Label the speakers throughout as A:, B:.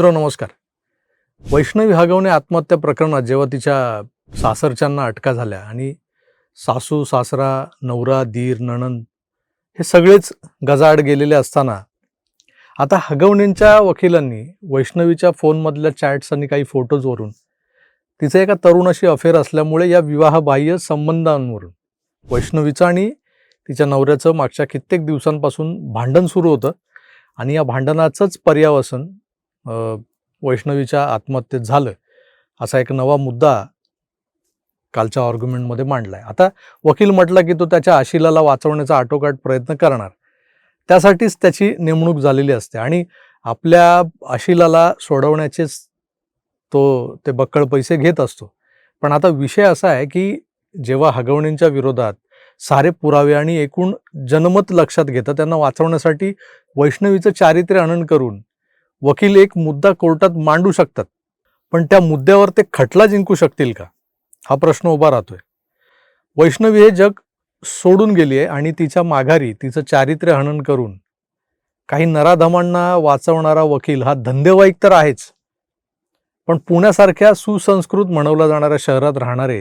A: मित्र नमस्कार. वैष्णवी हागवणे आत्महत्या प्रकरणात जेव्हा तिच्या सासरच्यांना अटका झाल्या आणि सासू सासरा नवरा दीर नणंद हे सगळेच गजाआड गेलेले असताना आता हगवणेंच्या वकिलांनी वैष्णवीच्या फोनमधल्या चॅट्स आणि काही फोटोजवरून तिचं एका तरुणाशी अफेअर असल्यामुळे या विवाहबाह्य संबंधांवरून वैष्णवीचं आणि तिच्या नवऱ्याचं मागच्या कित्येक दिवसांपासून भांडण सुरू होतं आणि या भांडणाचंच पर्यावसन वैष्णवीच्या आत्महत्येत झालं असा एक नवा मुद्दा कालच्या आर्ग्युमेंटमध्ये मांडलाय. आता वकील म्हटला की तो त्याच्या आशिलाला वाचवण्याचा आटोकाट प्रयत्न करणार. त्यासाठीच त्याची नेमणूक झालेली असते आणि आपल्या आशिलाला सोडवण्याचेच तो ते बक्कळ पैसे घेत असतो. पण आता विषय असा आहे की जेव्हा हगवणींच्या विरोधात सारे पुरावे आणि एकूण जनमत लक्षात घेतं त्यांना वाचवण्यासाठी वैष्णवीचं चारित्र्य हनन करून वकील एक मुद्दा कोर्टात मांडू शकतात पण त्या मुद्द्यावर ते खटला जिंकू शकतील का? हा प्रश्न उभा राहतोय. वैष्णवी हे जग सोडून गेली आहे आणि तिच्या माघारी तिचं चारित्र्य हनन करून काही नराधमांना वाचवणारा वकील हा धंदेवाईक तर आहेच. पण पुण्यासारख्या सुसंस्कृत म्हणवल्या जाणाऱ्या शहरात राहणारे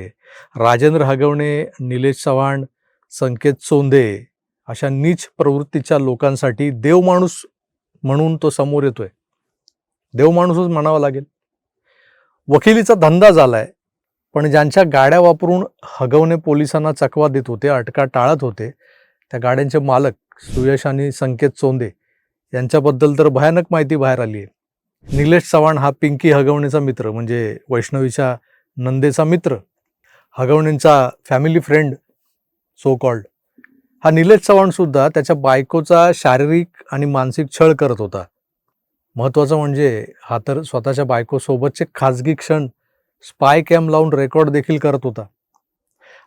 A: राजेंद्र हगवणे निलेश चव्हाण संकेत चोंदे अशा नीच प्रवृत्तीच्या लोकांसाठी देवमाणूस म्हणून तो समोर येतोय. देवमाणूसच म्हणावा लागेल. वकिलीचा धंदा झालाय पण ज्यांच्या गाड्या वापरून हगवणे पोलिसांना चकवा देत होते अटका टाळत होते त्या गाड्यांचे मालक सुयश आणि संकेत चोंदे यांच्याबद्दल तर भयानक माहिती बाहेर आली आहे निलेश चव्हाण हा पिंकी हगवणेचा मित्र म्हणजे वैष्णवीच्या नंदेचा मित्र हगवणेंचा फॅमिली फ्रेंड सो कॉल्ड हा निलेश चव्हाण सुद्धा त्याच्या बायकोचा शारीरिक आणि मानसिक छळ करत होता. महत्त्वाचं म्हणजे हा तर स्वतःच्या बायकोसोबतचे खाजगी क्षण स्पाय कॅम लावून रेकॉर्ड देखील करत होता.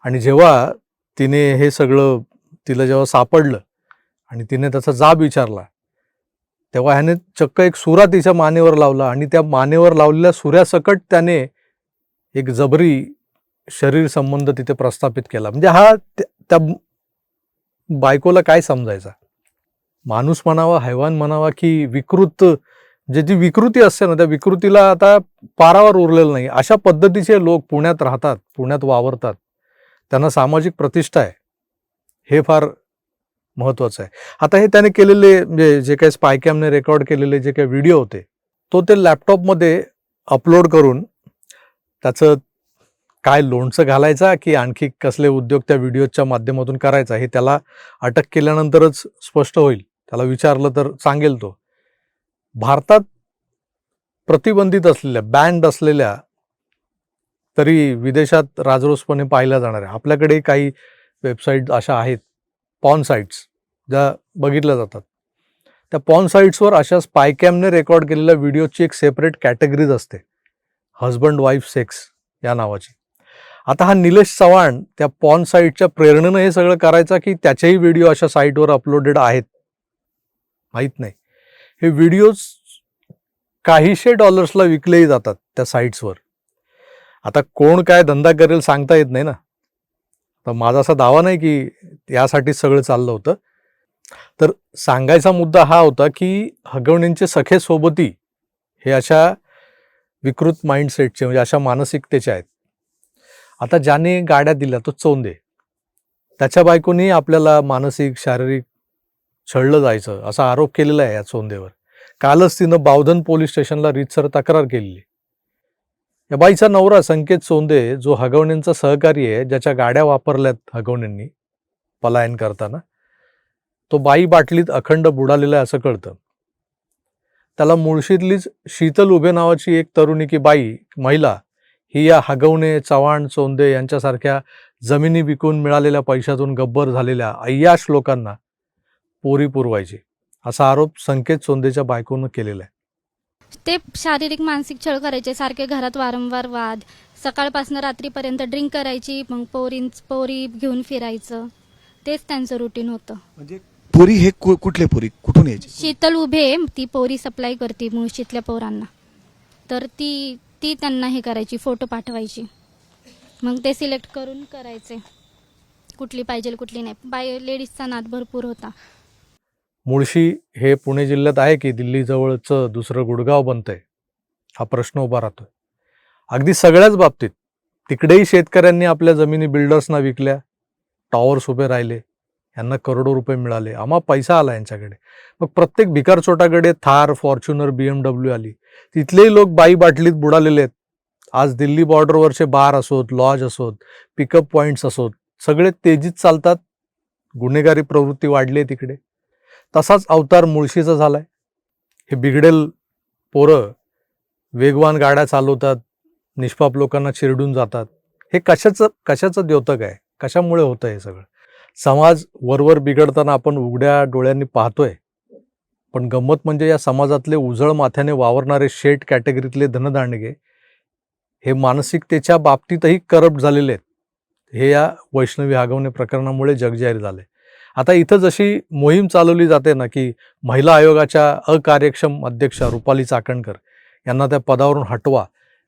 A: आणि जेव्हा तिने हे सगळं तिला जेव्हा सापडलं आणि तिने त्याचा जाब विचारला तेव्हा ह्याने चक्क एक सुरा तिच्या मानेवर लावला आणि त्या मानेवर लावलेल्या सुऱ्यासकट त्याने एक जबरी शरीर संबंध तिथे प्रस्थापित केला. म्हणजे हा त्या त्या बायकोला काय समजायचा? माणूस म्हणावा हैवान म्हणावा की विकृत जे जी विकृती असते ना त्या विकृतीला आता पारावर उरलेलं नाही. अशा पद्धतीचे लोक पुण्यात राहतात पुण्यात वावरतात. त्यांना सामाजिक प्रतिष्ठा आहे. हे फार महत्त्वाचं आहे. आता हे त्याने केलेले म्हणजे जे काही स्पायकॅमने रेकॉर्ड केलेले जे काही व्हिडिओ होते तो ते लॅपटॉपमध्ये अपलोड करून त्याचं काय लोणचं घालायचा की आणखी कसले उद्योग त्या व्हिडिओच्या माध्यमातून करायचा हे त्याला अटक केल्यानंतरच स्पष्ट होईल. त्याला विचारलं तर सांगेल तो. भारतात प्रतिबंधित असलेल्या बँड असलेल्या तरी विदेशात राजरोसपणे पाहिल्या जाणाऱ्या आपल्याकडे काही वेबसाईट अशा आहेत पॉन साईट्स ज्या बघितल्या जातात. त्या पॉन साईट्सवर अशा स्पायकॅमने रेकॉर्ड केलेल्या व्हिडिओची एक सेपरेट कॅटेगरीज असते. हजबंड वाईफ सेक्स या नावाची. आता हा निलेश चव्हाण त्या पॉन साईटच्या प्रेरणेनं हे सगळं करायचा की त्याचेही व्हिडिओ अशा साईटवर अपलोडेड आहेत? माहीत नाही. हे व्हिडिओज काहीशे डॉलर्सला विकलेही जातात त्या साईट्सवर आता कोण काय धंदा करेल सांगता येत नाही ना. तर माझा असा दावा नाही की यासाठी सगळं चाललं होतं. तर सांगायचा मुद्दा हा होता की हगवणींचे सखे सोबती हे अशा विकृत माइंडसेटचे म्हणजे अशा मानसिकतेचे आहेत. आता ज्याने गाड्या दिल्या तो चोंदे. त्याच्या बायकोनी आपल्याला मानसिक शारीरिक छळलं जायचं असा आरोप केलेला आहे या चोंदेवर कालच तिनं बावधन पोलीस स्टेशनला रीतसर तक्रार केलेली. या बाईचा नवरा संकेत चोंदे जो हगवण्यांचा सहकारी आहे ज्याच्या गाड्या वापरल्यात हगवण्यांनी पलायन करताना तो बाई बाटलीत अखंड बुडालेला आहे असं कळतं. त्याला मुळशीतलीच शीतल उभे नावाची एक तरुणी की बाई महिला ही या हगवणे चव्हाण चोंदे यांच्यासारख्या जमिनी विकून मिळालेल्या पैशातून गब्बर झालेल्या अय्याश लोकांना पोरी पुरवायची. असा आरोप संकेत चोंदेच्या बायकोनं केलेला आहे.
B: ते शारीरिक मानसिक छळ करायचे सारखे घरात वारंवार वाद सकाळपासून रात्रीपर्यंत ड्रिंक करायची मग पोरीं पोरी घेऊन फिरायचं तेच त्यांचं रुटीन होतं.
C: म्हणजे पुरी हे कु- कुठले पुरी? कुठून यायची?
B: शीतल उभे ती पोरी सप्लाय करते मुळशीतल्या पोरांना. तर ती ती त्यांना हे करायची फोटो पाठवायची. मग ते सिलेक्ट करून करायचे. कुठली पाहिजे कुठली नाही. बाय लेडीजचा नाद भरपूर होता.
A: मुळशी हे पुणे जिल्ह्यात आहे की दिल्लीजवळचं दुसरं गुडगाव बनतंय? हा प्रश्न उभा राहतोय. अगदी सगळ्याच बाबतीत तिकडेही शेतकऱ्यांनी आपल्या जमिनी बिल्डर्सना विकल्या टॉवर्स उभे राहिले यांना करोडो रुपये मिळाले. आम्हा पैसा आला यांच्याकडे. मग प्रत्येक भिकार चोटाकडे Thar Fortuner B M W आली. तिथलेही लोक बाई बाटलीत बुडालेले आहेत. आज दिल्ली बॉर्डरवरचे बार असोत लॉज असोत पिकअप पॉईंट्स असोत सगळे तेजीत चालतात. गुन्हेगारी प्रवृत्ती वाढली आहे तिकडे. तसाच अवतार मुळशीचा आहे हे बिघडेल पोरं वेगवान गाड्या चालवतात निष्पाप लोकांना चिरडून जातात. हे कशाचं कशाचं द्योतक आहे? कशामुळे होतं हे सगळं? समाज वरवर बिघडताना आपण उघड्या डोळ्यांनी पाहतोय. पण गंमत म्हणजे या समाजातले उजळ माथ्याने वावरणारे शेट कॅटेगरीतले धनदांडगे हे मानसिकतेच्या बाबतीतही करप्ट झालेले आहेत. हे या वैष्णवी आगवणे प्रकरणामुळे जगजाहीर झाले. आता इथं जशी मोहीम चालवली जाते ना की महिला आयोगाच्या अकार्यक्षम अध्यक्षा रुपाली चाकणकर यांना त्या पदावरून हटवा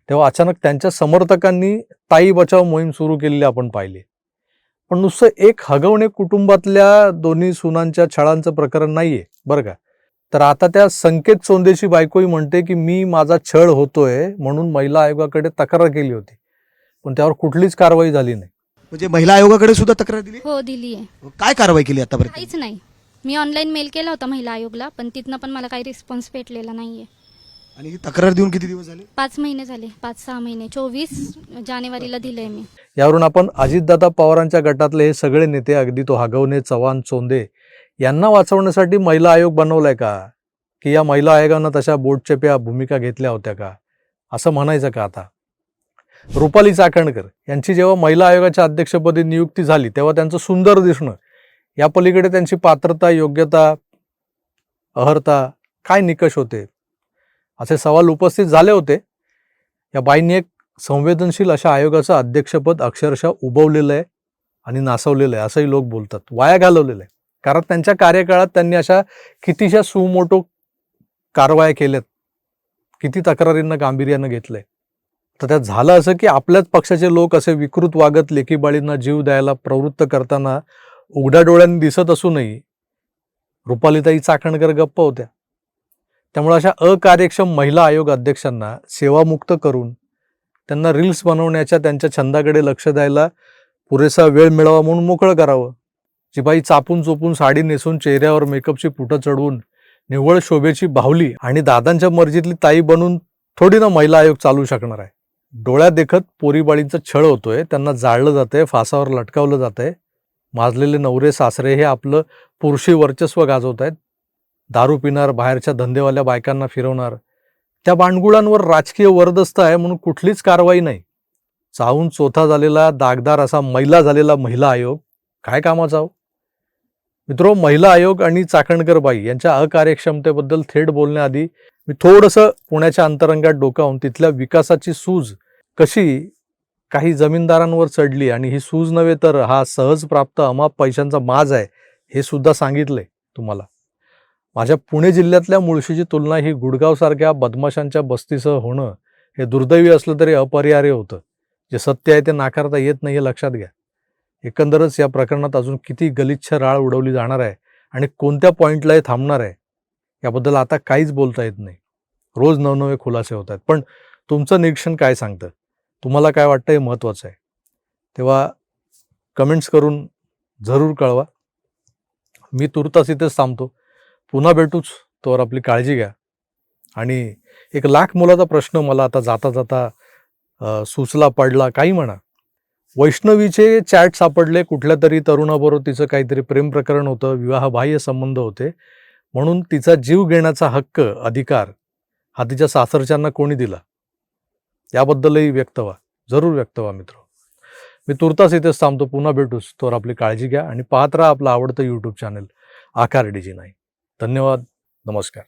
A: तेव्हा अचानक त्यांच्या समर्थकांनी ताई बचाव मोहीम सुरू केलेली आपण पाहिली. पण नुसतं एक हगवणे कुटुंबातल्या दोन्ही सुनांच्या छळांचं प्रकरण नाहीये बरं का? तर आता त्या संकेत सोंदेची बायकोही म्हणते की मी माझा छळ होतोय म्हणून महिला आयोगाकडे तक्रार केली होती पण त्यावर कुठलीच कारवाई झाली नाही.
C: म्हणजे महिला आयोगाकडे सुद्धा तक्रार दिली?
B: हो दिली आहे.
C: काय कारवाई केली आतापर्यंत?
B: काहीच नाही. मी ऑनलाईन मेल केला होता महिला आयोगला पण तिथनं पण मला काही रिस्पॉन्स भेटलेला नाहीये.
C: आणि ही तक्रार देऊन किती दिवस झाले?
B: पाच महिने झाले. पाच सहा महिने. चोवीस जानेवारीला दिलंय मी.
A: यावरून आपण अजितदादा पवारांच्या गटातले हे सगळे नेते अगदी तो हागवणे चव्हाण चोंदे यांना वाचवण्यासाठी महिला आयोग बनवलाय का? की या महिला आयोगानं तशा बोटचेप्या भूमिका घेतल्या होत्या का? असं म्हणायचं का आता? रुपाली चाकणकर यांची जेव्हा महिला आयोगाच्या अध्यक्षपदी नियुक्ती झाली तेव्हा त्यांचं सुंदर दिसणं या पलीकडे त्यांची पात्रता योग्यता अहर्ता काय निकष होते? असे सवाल उपस्थित झाले होते. या बाईंनी एक संवेदनशील अशा आयोगाचं अध्यक्षपद अक्षरशः उभवलेलं आहे आणि नासवलेलं आहे असंही लोक बोलतात. वाया घालवलेलं आहे. कारण त्यांच्या कार्यकाळात त्यांनी अशा कितीशा सुमोटो कारवाया केल्यात किती तक्रारींना गांभीर्यानं घेतलंय. तर त्यात झालं असं की आपल्याच पक्षाचे लोक असे विकृत वागत लेकीबाळींना जीव द्यायला प्रवृत्त करताना उघड्या डोळ्यांनी दिसत असूनही रुपालीताई चाकणकर गप्प होत्या. त्यामुळे अशा अकार्यक्षम महिला आयोग अध्यक्षांना सेवामुक्त करून त्यांना रील्स बनवण्याच्या त्यांच्या छंदाकडे लक्ष द्यायला पुरेसा वेळ मिळावा म्हणून मोकळं करावं. जी बाई चापून चोपून साडी नेसून चेहऱ्यावर मेकअपची पुटं चढवून निव्वळ शोभेची बाहुली आणि दादांच्या मर्जीतली ताई बनून थोडी ना महिला आयोग चालू शकणार आहे. डोळ्या देखत पोरीबाळींचं छळ होतोय त्यांना जाळलं जातंय फासावर लटकावलं जातंय. माजलेले नवरे सासरे हे आपलं पुरुषी वर्चस्व गाजवत आहेत दारू पिणार बाहेरच्या धंदेवाल्या बायकांना फिरवणार. त्या बांडगुळांवर राजकीय वरदस्त आहे म्हणून कुठलीच कारवाई नाही. चाहून चोथा झालेला दागदार असा मैला झालेला महिला आयोग. काय कामाचा हो? मित्रो महिला आयोग आणि चाकणकर बाई यांच्या अकार्यक्षमतेबद्दल थेट बोलण्याआधी मी थोडंसं पुण्याच्या अंतरंगात डोकावून तिथल्या विकासाची सूज कशी काही जमीनदारांवर चढली आणि ही सूज नव्हे तर हा सहज प्राप्त अमाप पैशांचा माज आहे हे सुद्धा सांगितलंय तुम्हाला. माझ्या पुणे जिल्ह्यातल्या मुळशीची तुलना ही गुडगावसारख्या बदमाशांच्या बस्तीसह होणं हे दुर्दैवी असलं तरी अपरिहार्य होतं. जे सत्य आहे ते नाकारता येत नाही हे लक्षात घ्या. एकंदरच या प्रकरणात अजून किती गलिच्छ राळ उडवली जाणार आहे आणि कोणत्या पॉईंटला हे थांबणार आहे याबद्दल आता काहीच बोलता येत नाही. रोज नवनवे खुलासे होत आहेत. पण तुमचं निरीक्षण काय सांगतं? तुम्हाला काय वाटतं हे महत्त्वाचं आहे? तेव्हा कमेंट्स करून जरूर कळवा. मी तुर्तास इथेच थांबतो. पुन्हा भेटूच तोवर आपली काळजी घ्या. आणि एक लाख मुलाचा प्रश्न मला आता जाता जाता सुचला पडला काही म्हणा. वैष्णवीचे चॅट सापडले कुठल्या तरी तरुणाबरोबर तिचं काहीतरी प्रेम प्रकरण होतं विवाहबाह्य संबंध होते. म्हणून तिचा जीव घेण्याचा हक्क अधिकार हा तिच्या सासरच्यांना कोणी दिला? याबद्दलही व्यक्त व्हा. जरूर व्यक्त व्हा मित्र. मी तुर्तास इथेच थांबतो. पुन्हा भेटूच तोवर आपली काळजी घ्या आणि पाहत राहा आपलं आवडतं यूट्यूब चॅनल आकार डीजी नाही धन्यवाद. नमस्कार.